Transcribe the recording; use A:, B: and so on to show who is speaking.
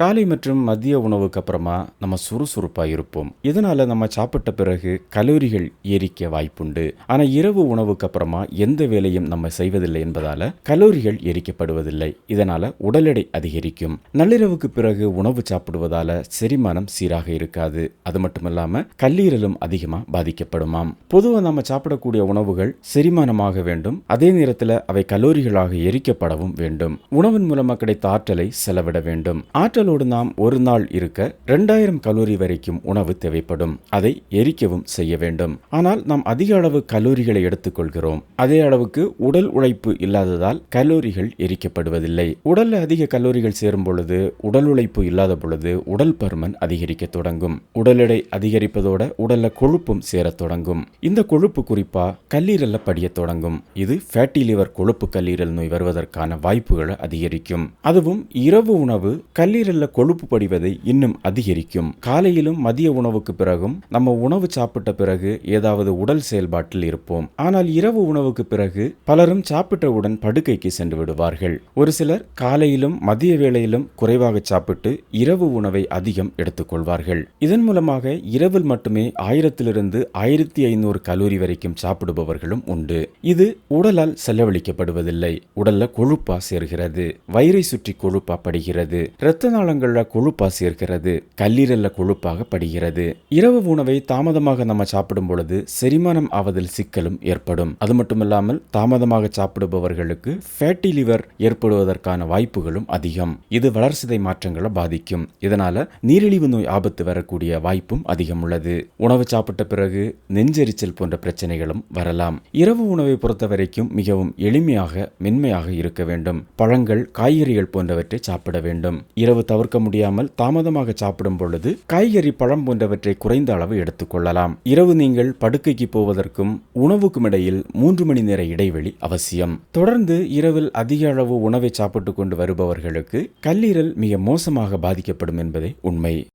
A: காலை மற்றும் மதிய உணவுக்கு அப்புறமா நம்ம சுறுசுறுப்பாக இருப்போம். இதனால நம்ம சாப்பிட்ட பிறகு கலோரிகள் ஏறிக்க வாய்ப்புண்டு. ஆனால் இரவு உணவுக்கு அப்புறமா எந்த வேலையும் நம்ம செய்வதில்லை என்பதால கலோரிகள் எரிக்கப்படுவதில்லை இதனால உடல் எடை அதிகரிக்கும். நள்ளிரவுக்கு பிறகு உணவு சாப்பிடுவதால செரிமானம் சீராக இருக்காது. அது மட்டும் இல்லாம கல்லீரலும் அதிகமா பாதிக்கப்படுமாம். பொதுவாக நம்ம சாப்பிடக்கூடிய உணவுகள் செரிமானமாக வேண்டும். அதே நேரத்தில் அவை கலோரிகளாக எரிக்கப்படவும் வேண்டும். உணவின் மூலமாக கிடைத்த ஆற்றலை செலவிட வேண்டும். ஆற்றல் ஆற்றலோடு நாம் ஒரு நாள் இருக்க ரெண்டாயிரம் கலோரி வரைக்கும் உணவு தேவைப்படும். அதை எரிக்கவும் செய்ய வேண்டும். ஆனால் நாம் அதிக அளவு கலோரிகளை எடுத்துக்கொள்கிறோம். அதே அளவுக்கு உடல் உழைப்பு இல்லாததால் கலோரிகள் எரிக்கப்படுவதில்லை. உடல்ல அதிக கலோரிகள் சேரும் பொழுது உடல் உழைப்பு இல்லாத பொழுது உடல் பருமன் அதிகரிக்க தொடங்கும். உடல் எடை அதிகரிப்பதோட உடல்ல கொழுப்பும் சேரத் தொடங்கும். இந்த கொழுப்பு குறிப்பா கல்லீரல்ல படிய தொடங்கும். இது ஃபேட்டி லிவர் கொழுப்பு கல்லீரல் நோய் வருவதற்கான வாய்ப்புகளை அதிகரிக்கும். அதுவும் இரவு உணவு கல்லீரல் உடலில் கொழுப்பு படிவதை இன்னும் அதிகரிக்கும். காலையிலும் மதிய உணவுக்கு பிறகும் நம்ம உணவு சாப்பிட்ட பிறகு ஏதாவது உடல் செயல்பாட்டில் இருப்போம். ஆனால் இரவு உணவுக்கு பிறகு பலரும் சாப்பிட்டவுடன் படுக்கைக்கு சென்று விடுவார்கள். ஒரு சிலர் காலையிலும் மதிய வேளையிலும் குறைவாக சாப்பிட்டு இரவு உணவை அதிகம் எடுத்துக்கொள்வார்கள். இதன் மூலமாக இரவில் மட்டுமே ஆயிரத்திலிருந்து ஆயிரத்தி ஐநூறு கலோரி வரைக்கும் சாப்பிடுபவர்களும் உண்டு. இது உடலால் செலவழிக்கப்படுவதில்லை. உடல்ல கொழுப்பா சேர்கிறது. வயிறை சுற்றி கொழுப்பா படுகிறது. இரத்த நாளங்கள்ல கொழுப்பாக சேர்க்கிறது கல்லீரல்ல கொழுப்பாக படுகிறது. இரவு உணவை தாமதமாக நம்ம சாப்பிடும் பொழுது செரிமானம் ஆவதில் சிக்கலும் ஏற்படும். அது மட்டுமில்லாமல் தாமதமாக சாப்பிடுபவர்களுக்கு ஃபேட்டி லிவர் ஏற்படுவதற்கான வாய்ப்புகளும் அதிகம். இது வளர்சிதை மாற்றங்களை பாதிக்கும். இதனால நீரிழிவு நோய் ஆபத்து வரக்கூடிய வாய்ப்பும் அதிகம் உள்ளது. உணவு சாப்பிட்ட பிறகு நெஞ்செரிச்சல் போன்ற பிரச்சனைகளும் வரலாம். இரவு உணவை பொறுத்த வரைக்கும் மிகவும் எளிமையாக மென்மையாக இருக்க வேண்டும். பழங்கள் காய்கறிகள் போன்றவற்றை சாப்பிட வேண்டும். இரவு தவிர்க்க முடியாமல் தாமதமாக சாப்பிடும் பொழுது காய்கறி பழம் போன்றவற்றை குறைந்த அளவு எடுத்துக்கொள்ளலாம் இரவு நீங்கள் படுக்கைக்கு போவதற்கும் உணவுக்கும் இடையில் மூன்று மணி நேர இடைவெளி அவசியம். தொடர்ந்து இரவில் அதிக அளவு உணவை சாப்பிட்டு கொண்டு வருபவர்களுக்கு கல்லீரல் மிக மோசமாக பாதிக்கப்படும் என்பதே உண்மை.